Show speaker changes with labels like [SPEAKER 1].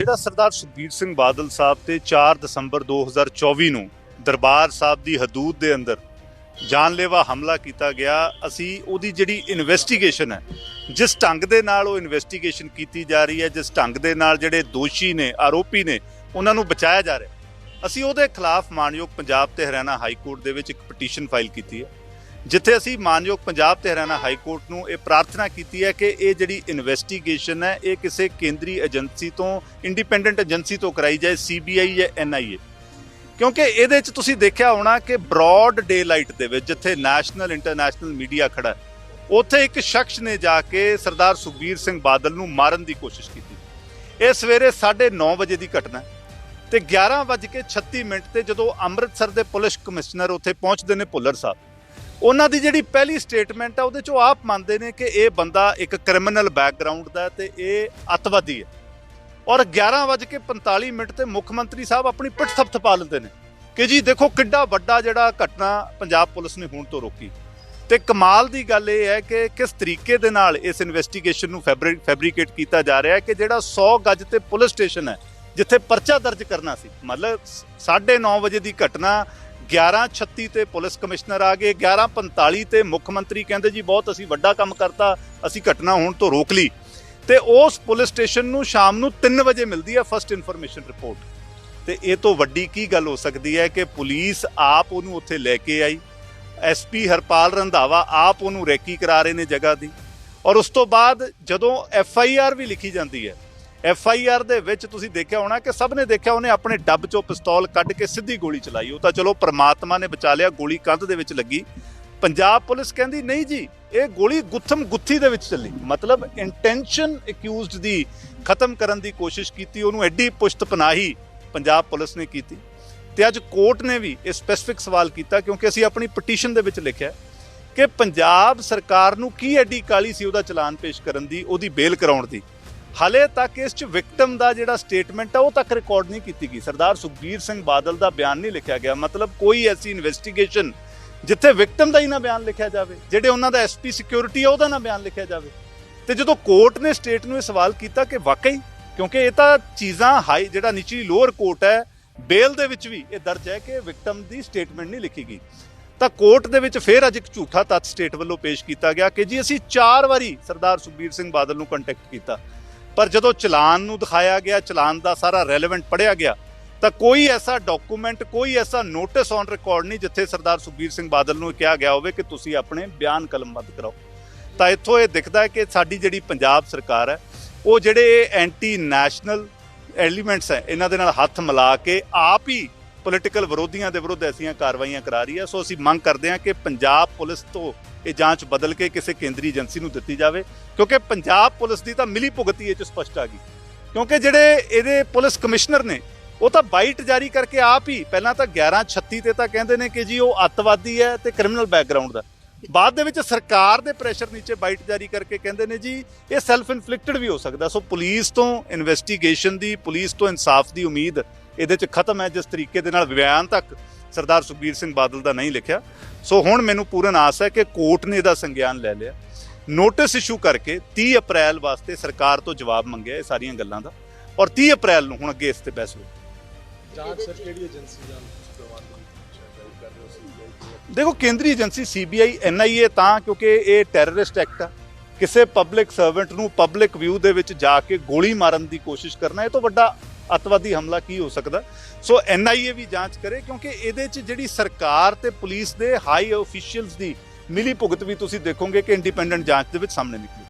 [SPEAKER 1] ਜਿਹੜਾ ਸਰਦਾਰ ਸੁਖਬੀਰ ਸਿੰਘ ਬਾਦਲ ਸਾਹਿਬ ਤੇ 4 ਦਸੰਬਰ 2024 ਨੂੰ ਦਰਬਾਰ ਸਾਹਿਬ ਦੀ ਹਦੂਦ ਦੇ ਅੰਦਰ ਜਾਨਲੇਵਾ ਹਮਲਾ ਕੀਤਾ ਗਿਆ, ਅਸੀਂ ਉਹਦੀ ਜਿਹੜੀ ਇਨਵੈਸਟੀਗੇਸ਼ਨ ਹੈ, ਜਿਸ ਢੰਗ ਦੇ ਨਾਲ ਉਹ ਇਨਵੈਸਟੀਗੇਸ਼ਨ ਕੀਤੀ ਜਾ ਰਹੀ ਹੈ, ਜਿਸ ਢੰਗ ਦੇ ਨਾਲ ਜਿਹੜੇ ਦੋਸ਼ੀ ਨੇ, ਆਰੋਪੀ ਨੇ, ਉਹਨਾਂ ਨੂੰ ਬਚਾਇਆ ਜਾ ਰਿਹਾ ਅਸੀਂ ਉਹਦੇ ਖਿਲਾਫ ਮਾਨਯੋਗ ਪੰਜਾਬ ਤੇ ਹਰਿਆਣਾ ਹਾਈ ਕੋਰਟ ਦੇ ਵਿੱਚ ਇੱਕ ਪਟੀਸ਼ਨ ਫਾਈਲ ਕੀਤੀ ਹੈ। ਜਿੱਥੇ ਅਸੀਂ ਮਾਨਯੋਗ ਪੰਜਾਬ ਤੇ ਹਰਿਆਣਾ ਹਾਈ ਕੋਰਟ ਨੂੰ ਇਹ ਪ੍ਰਾਰਥਨਾ ਕੀਤੀ ਹੈ ਕਿ ਇਹ ਜਿਹੜੀ ਇਨਵੈਸਟੀਗੇਸ਼ਨ ਹੈ, ਇਹ ਕਿਸੇ ਕੇਂਦਰੀ ਏਜੰਸੀ ਤੋਂ, ਇੰਡੀਪੈਂਡੈਂਟ ਏਜੰਸੀ ਤੋਂ ਕਰਾਈ ਜਾਏ, ਸੀਬੀਆਈ ਜਾਂ ਐਨਆਈਏ। ਕਿਉਂਕਿ ਇਹਦੇ ਵਿੱਚ ਤੁਸੀਂ ਦੇਖਿਆ ਹੋਣਾ ਕਿ ਬ੍ਰੌਡ ਡੇ ਲਾਈਟ ਦੇ ਵਿੱਚ ਜਿੱਥੇ ਨੈਸ਼ਨਲ, ਇੰਟਰਨੈਸ਼ਨਲ ਮੀਡੀਆ ਖੜਾ ਉੱਥੇ ਇੱਕ ਸ਼ਖਸ ਨੇ ਜਾ ਕੇ ਸਰਦਾਰ ਸੁਖਬੀਰ ਸਿੰਘ ਬਾਦਲ ਨੂੰ ਮਾਰਨ ਦੀ ਕੋਸ਼ਿਸ਼ ਕੀਤੀ। ਇਹ ਸਵੇਰੇ 9:30 ਵਜੇ ਦੀ ਘਟਨਾ ਹੈ ਤੇ 11:36 ਮਿੰਟ ਤੇ ਜਦੋਂ ਅੰਮ੍ਰਿਤਸਰ ਦੇ ਪੁਲਿਸ ਕਮਿਸ਼ਨਰ ਉੱਥੇ ਪਹੁੰਚਦੇ ਨੇ ਭੁੱਲਰ ਸਾਹਿਬ ਉਹਨਾਂ ਦੀ ਜਿਹੜੀ ਪਹਿਲੀ ਸਟੇਟਮੈਂਟ ਹੈ ਉਹਦੇ ਚ ਉਹ ਆਪ ਮੰਨਦੇ ਨੇ ਕਿ ਇਹ ਬੰਦਾ ਇੱਕ ਕ੍ਰਿਮੀਨਲ ਬੈਕਗ੍ਰਾਉਂਡ ਦਾ ਹੈ ਤੇ ਇਹ ਅੱਤਵਾਦੀ ਹੈ। ਔਰ 11:45 ਮਿੰਟ ਤੇ ਮੁੱਖ ਮੰਤਰੀ ਸਾਹਿਬ ਆਪਣੀ ਪਿੱਠ ਥਪਥਪਾ ਲੈਂਦੇ ਨੇ ਕਿ ਜੀ ਦੇਖੋ ਕਿੱਡਾ ਵੱਡਾ ਜਿਹੜਾ ਘਟਨਾ ਪੰਜਾਬ ਪੁਲਿਸ ਨੇ ਹੁਣ ਤੋਂ ਰੋਕੀ। ਤੇ ਕਮਾਲ ਦੀ ਗੱਲ ਇਹ ਹੈ ਕਿ ਕਿਸ ਤਰੀਕੇ ਦੇ ਨਾਲ ਇਸ ਇਨਵੈਸਟੀਗੇਸ਼ਨ ਨੂੰ ਫੈਬਰਿਕੇਟ ਕੀਤਾ ਜਾ ਰਿਹਾ ਹੈ ਕਿ ਜਿਹੜਾ 100 ਗੱਜ ਤੇ ਪੁਲਿਸ ਸਟੇਸ਼ਨ ਹੈ, ਜਿੱਥੇ ਪਰਚਾ ਦਰਜ ਕਰਨਾ ਸੀ, ਮਤਲਬ 9:30 ਵਜੇ ਦੀ ਘਟਨਾ 11:36 ਤੇ ਪੁਲਿਸ ਕਮਿਸ਼ਨਰ ਆ ਗਏ 11:45 ਤੇ ਮੁੱਖ ਮੰਤਰੀ ਕਹਿੰਦੇ ਜੀ ਬਹੁਤ ਅਸੀਂ ਵੱਡਾ ਕੰਮ ਕਰਤਾ, ਅਸੀਂ ਘਟਨਾ ਹੋਣ ਤੋਂ ਰੋਕ ਲਈ। ਤੇ ਉਸ ਪੁਲਿਸ ਸਟੇਸ਼ਨ ਨੂੰ ਸ਼ਾਮ ਨੂੰ 3 ਵਜੇ ਮਿਲਦੀ ਹੈ ਫਸਟ ਇਨਫੋਰਮੇਸ਼ਨ ਰਿਪੋਰਟ ਤੇ ਇਹ ਤੋਂ ਵੱਡੀ ਕੀ ਗੱਲ ਹੋ ਸਕਦੀ ਹੈ ਕਿ ਪੁਲਿਸ ਆਪ ਉਹਨੂੰ ਉੱਥੇ ਲੈ ਕੇ ਆਈ ਐਸਪੀ ਹਰਪਾਲ ਰੰਧਾਵਾ ਆਪ ਉਹਨੂੰ ਰੈਕੀ ਕਰਾ ਰਹੇ ਨੇ ਜਗ੍ਹਾ ਦੀ। ਔਰ ਉਸ ਤੋਂ ਬਾਅਦ ਜਦੋਂ ਐਫ ਆਈ ਆਰ ਵੀ ਲਿਖੀ ਜਾਂਦੀ ਹੈ ਐਫ ਆਈ ਆਰ ਦੇ ਵਿੱਚ ਤੁਸੀਂ ਦੇਖਿਆ ਹੋਣਾ ਕਿ ਸਭ ਨੇ ਦੇਖਿਆ ਉਹਨੇ ਆਪਣੇ ਡੱਬ ਚੋਂ ਪਿਸਤੌਲ ਕੱਢ ਕੇ ਸਿੱਧੀ ਗੋਲੀ ਚਲਾਈ। ਉਹ ਤਾਂ ਚਲੋ ਪ੍ਰਮਾਤਮਾ ਨੇ ਬਚਾ ਲਿਆ, ਗੋਲੀ ਕੰਧ ਦੇ ਵਿੱਚ ਲੱਗੀ। ਪੰਜਾਬ ਪੁਲਿਸ ਕਹਿੰਦੀ, ਨਹੀਂ ਜੀ, ਇਹ ਗੋਲੀ ਗੁੱਥਮ ਗੁੱਥੀ ਦੇ ਵਿੱਚ ਚੱਲੀ। ਮਤਲਬ ਇੰਟੈਂਸ਼ਨ ਅਕਿਊਜ਼ਡ ਦੀ ਖਤਮ ਕਰਨ ਦੀ ਕੋਸ਼ਿਸ਼ ਕੀਤੀ, ਉਹਨੂੰ ਐਡੀ ਪੁਸ਼ਤ ਪਨਾਹੀ ਪੰਜਾਬ ਪੁਲਿਸ ਨੇ ਕੀਤੀ। ਤੇ ਅੱਜ ਕੋਰਟ ਨੇ ਵੀ ਇਹ ਸਪੈਸੀਫਿਕ ਸਵਾਲ ਕੀਤਾ, ਕਿਉਂਕਿ ਅਸੀਂ ਆਪਣੀ ਪਟੀਸ਼ਨ ਦੇ ਵਿੱਚ ਲਿਖਿਆ ਕਿ ਪੰਜਾਬ ਸਰਕਾਰ ਨੂੰ ਕੀ ਐਡੀ ਕਾਲੀ ਸੀ ਉਹਦਾ ਚਲਾਨ ਪੇਸ਼ ਕਰਨ ਦੀ, ਉਹਦੀ ਬੇਲ ਕਰਾਉਣ ਦੀ। ਹਾਲੇ ਤੱਕ ਇਸ ਚ ਵਿਕਟਮ ਦਾ ਜਿਹੜਾ ਸਟੇਟਮੈਂਟ ਹੈ ਉਹ ਤੱਕ ਰਿਕਾਰਡ ਨਹੀਂ ਕੀਤੀ ਗਈ। ਸਰਦਾਰ ਸੁਖਬੀਰ ਸਿੰਘ ਬਾਦਲ ਦਾ ਬਿਆਨ ਨਹੀਂ ਲਿਖਿਆ ਗਿਆ। ਮਤਲਬ ਕੋਈ ਐਸੀ ਇਨਵੈਸਟੀਗੇਸ਼ਨ ਜਿੱਥੇ ਵਿਕਟਮ ਦਾ ਹੀ ਨਾ ਬਿਆਨ ਲਿਖਿਆ ਜਾਵੇ, ਜਿਹੜੇ ਉਹਨਾਂ ਦਾ ਐਸਪੀ ਸਿਕਿਉਰਿਟੀ ਹੈ ਉਹਦਾ ਨਾ ਬਿਆਨ ਲਿਖਿਆ ਜਾਵੇ। ਤੇ ਜਦੋਂ ਕੋਰਟ ਨੇ ਸਟੇਟ ਨੂੰ ਇਹ ਸਵਾਲ ਕੀਤਾ ਕਿ ਵਾਕਈ, ਕਿਉਂਕਿ ਇਹ ਤਾਂ ਚੀਜ਼ਾਂ ਹਾਈ ਜਿਹੜਾ ਨਿਚਲੀ ਲੋਅਰ ਕੋਰਟ ਹੈ ਬੇਲ ਦੇ ਵਿੱਚ ਵੀ ਇਹ ਦਰਜ ਹੈ ਕਿ ਵਿਕਟਮ ਦੀ ਸਟੇਟਮੈਂਟ ਨਹੀਂ ਲਿਖੀ ਗਈ। ਤਾਂ ਕੋਰਟ ਦੇ ਵਿੱਚ ਫਿਰ ਅੱਜ ਇੱਕ ਝੂਠਾ ਤੱਥ ਸਟੇਟ ਵੱਲੋਂ ਪੇਸ਼ ਕੀਤਾ ਗਿਆ ਕਿ ਜੀ ਅਸੀਂ ਚਾਰ ਵਾਰੀ ਸਰਦਾਰ ਸੁਖਬੀਰ ਸਿੰਘ ਬਾਦਲ ਨੂੰ ਕੰਟੈਕਟ ਕੀਤਾ। ਪਰ ਜਦੋਂ ਚਲਾਨ ਨੂੰ ਦਿਖਾਇਆ ਗਿਆ, ਚਲਾਨ ਦਾ ਸਾਰਾ ਰੈਲੇਵੈਂਟ ਪੜਿਆ ਗਿਆ, ਤਾਂ ਕੋਈ ਐਸਾ ਡਾਕੂਮੈਂਟ ਕੋਈ ਐਸਾ ਨੋਟਿਸ ਔਨ ਰਿਕਾਰਡ ਨਹੀਂ ਜਿੱਥੇ ਸਰਦਾਰ ਸੁਖਬੀਰ ਸਿੰਘ ਬਾਦਲ ਨੂੰ ਕਿਹਾ ਗਿਆ ਹੋਵੇ ਕਿ ਤੁਸੀਂ ਆਪਣੇ ਬਿਆਨ ਕਲਮਬੱਧ ਕਰਾਓ। ਤਾਂ ਇੱਥੋਂ ਇਹ ਦਿਖਦਾ ਹੈ ਕਿ ਸਾਡੀ ਜਿਹੜੀ ਪੰਜਾਬ ਸਰਕਾਰ ਹੈ, ਉਹ ਜਿਹੜੇ ਐਂਟੀ ਨੈਸ਼ਨਲ ਐਲੀਮੈਂਟਸ ਹੈ, ਇਹਨਾਂ ਦੇ ਨਾਲ ਹੱਥ ਮਿਲਾ ਕੇ ਆਪ ਹੀ ਪੋਲੀਟੀਕਲ ਵਿਰੋਧੀਆਂ ਦੇ ਵਿਰੁੱਧ ਐਸੀਆਂ ਕਾਰਵਾਈਆਂ ਕਰਾ ਰਹੀ ਹੈ। ਸੋ ਅਸੀਂ ਮੰਗ ਕਰਦੇ ਹਾਂ ਕਿ ਪੰਜਾਬ ਪੁਲਿਸ ਤੋਂ ਇਹ ਜਾਂਚ ਬਦਲ ਕੇ ਕਿਸੇ ਕੇਂਦਰੀ ਏਜੰਸੀ ਨੂੰ ਦਿੱਤੀ ਜਾਵੇ, ਕਿਉਂਕਿ ਪੰਜਾਬ ਪੁਲਿਸ ਦੀ ਤਾਂ ਮਿਲੀ ਭੁਗਤੀ ਇਹ ਚ ਸਪਸ਼ਟ ਆ ਗਈ। ਕਿਉਂਕਿ ਜਿਹੜੇ ਇਹਦੇ ਪੁਲਿਸ ਕਮਿਸ਼ਨਰ ਨੇ, ਉਹ ਤਾਂ ਬਾਈਟ ਜਾਰੀ ਕਰਕੇ ਆਪ ਹੀ ਪਹਿਲਾਂ ਤਾਂ 1136 ਤੇ ਤਾਂ ਕਹਿੰਦੇ ਨੇ ਕਿ ਜੀ ਉਹ ਅੱਤਵਾਦੀ ਹੈ ਤੇ ਕ੍ਰਿਮੀਨਲ ਬੈਕਗ੍ਰਾਉਂਡ ਦਾ। ਬਾਅਦ ਦੇ ਵਿੱਚ ਸਰਕਾਰ ਦੇ ਪ੍ਰੈਸ਼ਰ ਨੀਚੇ ਬਾਈਟ ਜਾਰੀ ਕਰਕੇ ਕਹਿੰਦੇ ਨੇ ਜੀ, ਇਹ ਸੈਲਫ ਇਨਫਲਿਕਟਡ ਵੀ ਹੋ ਸਕਦਾ। ਸੋ ਪੁਲਿਸ ਤੋਂ ਇਨਵੈਸਟੀਗੇਸ਼ਨ ਦੀ, ਪੁਲਿਸ ਤੋਂ ਇਨਸਾਫ ਦੀ ਉਮੀਦ ਇਹਦੇ 'ਚ ਖਤਮ ਹੈ ਜਿਸ ਤਰੀਕੇ ਦੇ ਨਾਲ ਬਿਆਨ ਤੱਕ ਸਰਦਾਰ ਸੁਖਬੀਰ ਸਿੰਘ ਬਾਦਲ ਦਾ ਨਹੀਂ ਲਿਖਿਆ। ਸੋ ਹੁਣ ਮੈਨੂੰ ਪੂਰਨ ਆਸ ਹੈ ਕਿ ਕੋਰਟ ਨੇ ਇਹਦਾ ਸੰਗਿਆਨ ਲੈ ਲਿਆ। ਨੋਟਿਸ ਇਸ਼ੂ ਕਰਕੇ 30 ਅਪ੍ਰੈਲ ਵਾਸਤੇ ਸਰਕਾਰ ਤੋਂ ਜਵਾਬ ਮੰਗਿਆ ਇਹ ਸਾਰੀਆਂ ਗੱਲਾਂ ਦਾ। ਔਰ 30 ਅਪ੍ਰੈਲ ਨੂੰ ਹੁਣ ਅੱਗੇ ਇਸ ਤੇ ਬਹਿਸ ਹੋਈ।
[SPEAKER 2] ਜਾਂਚ ਸਰ ਕਿਹੜੀ ਏਜੰਸੀ ਜਾਂ
[SPEAKER 1] ਦੇਖੋ ਕੇਂਦਰੀ ਏਜੰਸੀ ਸੀਬੀਆਈ ਐਨਆਈਏ ਤਾਂ ਕਿਉਂਕਿ ਇਹ ਟੈਰਰਿਸਟ ਐਕਟ ਆ। ਕਿਸੇ ਪਬਲਿਕ ਸਰਵੈਂਟ ਨੂੰ ਪਬਲਿਕ ਵਿਊ ਦੇ ਵਿੱਚ ਜਾ ਕੇ ਗੋਲੀ ਮਾਰਨ ਦੀ ਕੋਸ਼ਿਸ਼ ਕਰਨਾ ਇਹ ਤੋਂ ਵੱਡਾ ਅਤਵਾਦੀ ਹਮਲਾ ਕੀ ਹੋ ਸਕਦਾ? ਸੋ ਐਨਆਈਏ ਵੀ ਜਾਂਚ ਕਰੇ ਕਿਉਂਕਿ ਇਹਦੇ 'ਚ ਜਿਹੜੀ ਸਰਕਾਰ ਤੇ ਪੁਲਿਸ ਦੇ ਹਾਈ ਅਫੀਸ਼ੀਅਲਸ ਦੀ ਮਿਲੀ ਭੁਗਤ ਵੀ ਤੁਸੀਂ ਦੇਖੋਗੇ ਕਿ ਇੰਡੀਪੈਂਡੈਂਟ ਜਾਂਚ ਦੇ ਵਿੱਚ ਸਾਹਮਣੇ ਨਿਕਲੀ।